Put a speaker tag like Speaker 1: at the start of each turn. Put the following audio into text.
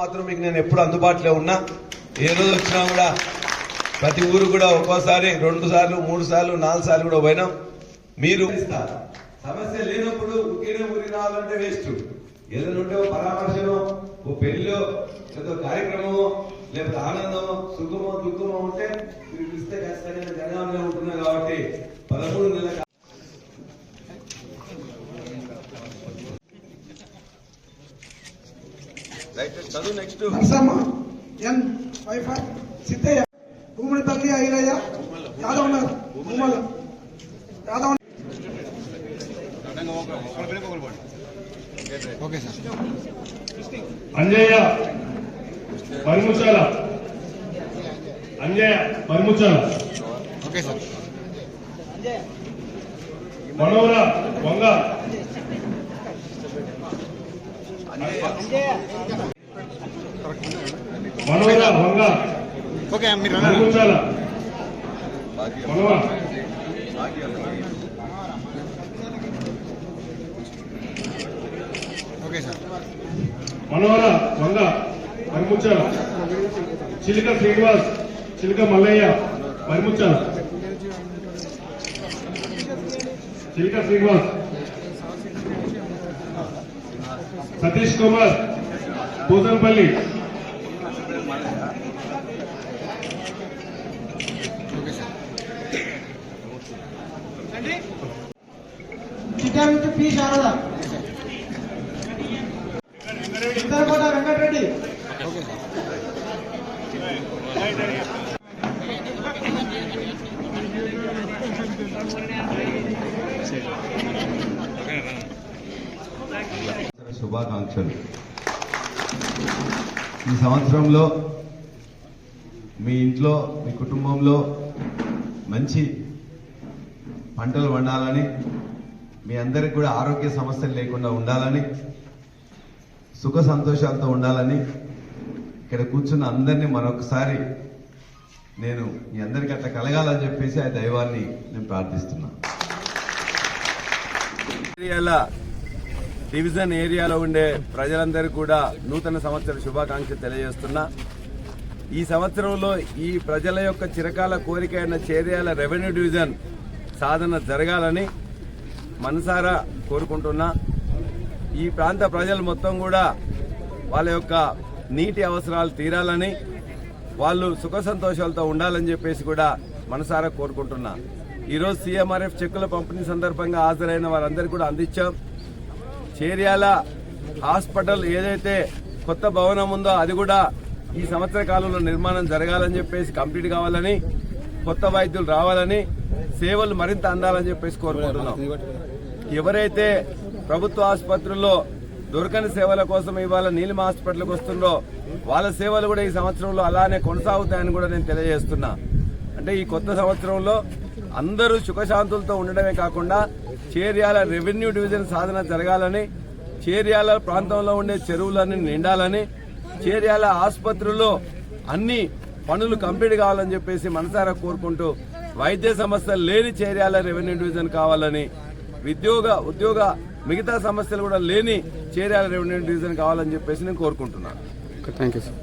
Speaker 1: మాత్రం మీకు నేను ఎప్పుడు అందుబాటులో ఉన్నా. ఏ రోజు వచ్చినా కూడా ప్రతి ఊరు కూడా ఒక్కోసారి రెండు సార్లు మూడు సార్లు నాలుగు సార్లు కూడా పోయినాం. మీరు సమస్య లేనప్పుడు ఉక్కినే ఊరి రావాలంటే వేస్ట్. ఏదైనా ఉంటే పరామర్శనో ఓ పెళ్ళో ఏదో కార్యక్రమమో లేకపోతే ఆనందమో సుఖమో దుఃఖమో ఉంటే మీరు పిలిస్తే ఖచ్చితంగా జనాల్లో ఉంటున్నా కాబట్టి పదమూడు నెలల చదువు next
Speaker 2: Siddaiah Gummadipalli Ailaiah Yadav Nagar Yadav
Speaker 3: Anjaiah Parimuchala.
Speaker 4: Okay sir.
Speaker 3: Manohara Vanga. Manohara Vanga.
Speaker 4: Okay మీరు అన్నారు.
Speaker 3: పరిముచాల. మనోహర.
Speaker 4: Okay sir.
Speaker 3: మనోహర వంగ. పరిముచాల Chiluka Srinivas Chiluka Mallaiah Parimuchala Chiluka Srinivas. Satish Kumar Pusampalli
Speaker 4: okay sir
Speaker 2: Chittamitti P Sharada Iddarakota Venkatareddy
Speaker 1: శుభాకాంక్షలు. ఈ సంవత్సరంలో మీ ఇంట్లో మీ కుటుంబంలో మంచి పంటలు వండాలని మీ అందరికి కూడా ఆరోగ్య సమస్యలు లేకుండా ఉండాలని సుఖ సంతోషాలతో ఉండాలని ఇక్కడ కూర్చున్న అందరినీ మరొకసారి నేను మీ అందరికీ అట్లా కలగాలని చెప్పేసి ఆ దైవాన్ని నేను ప్రార్థిస్తున్నాను ఏరియాల డివిజన్ ఏరియాలో ఉండే ప్రజలందరికీ కూడా నూతన సంవత్సర శుభాకాంక్షలు తెలియజేస్తున్నా. ఈ సంవత్సరంలో ఈ ప్రజల యొక్క చిరకాల కోరిక అయిన చేరియాల రెవెన్యూ డివిజన్ సాధన జరగాలని మనసారా కోరుకుంటున్నా. ఈ ప్రాంత ప్రజలు మొత్తం కూడా వాళ్ళ యొక్క నీటి అవసరాలు తీరాలని వాళ్ళు సుఖ సంతోషాలతో ఉండాలని చెప్పేసి కూడా మనసారా కోరుకుంటున్నా. ఈరోజు సీఎంఆర్ఎఫ్ చెక్కుల పంపిణీ సందర్భంగా హాజరైన వారందరికీ కూడా అందించాం. చేర్యాల హాస్పిటల్ ఏదైతే కొత్త భవనం ఉందో అది కూడా ఈ సంవత్సర కాలంలో నిర్మాణం జరగాలని చెప్పేసి కంప్లీట్ కావాలని కొత్త వైద్యులు రావాలని సేవలు మరింత అందాలని చెప్పేసి కోరుకుంటున్నాం. ఎవరైతే ప్రభుత్వ ఆసుపత్రుల్లో దొరకని సేవల కోసం ఇవాళ నీలిమ హాస్పిటల్కి వస్తుండో వాళ్ళ సేవలు కూడా ఈ సంవత్సరంలో అలానే కొనసాగుతాయని కూడా నేను తెలియజేస్తున్నా. అంటే ఈ కొత్త సంవత్సరంలో అందరూ సుఖశాంతులతో ఉండడమే కాకుండా చేర్యాల రెవెన్యూ డివిజన్ సాధన జరగాలని చేర్యాల ప్రాంతంలో ఉండే చెరువులన్నీ నిండాలని చేర్యాల ఆసుపత్రుల్లో అన్ని పనులు కంప్లీట్ కావాలని చెప్పేసి మనసారా కోరుకుంటూ వైద్య సమస్యలు లేని చేర్యాల రెవెన్యూ డివిజన్ కావాలని ఉద్యోగ ఉద్యోగ మిగతా సమస్యలు కూడా లేని చేరాల రెవెన్యూ డివిజన్ కావాలని చెప్పేసి నేను కోరుకుంటున్నాను.
Speaker 4: Thank you sir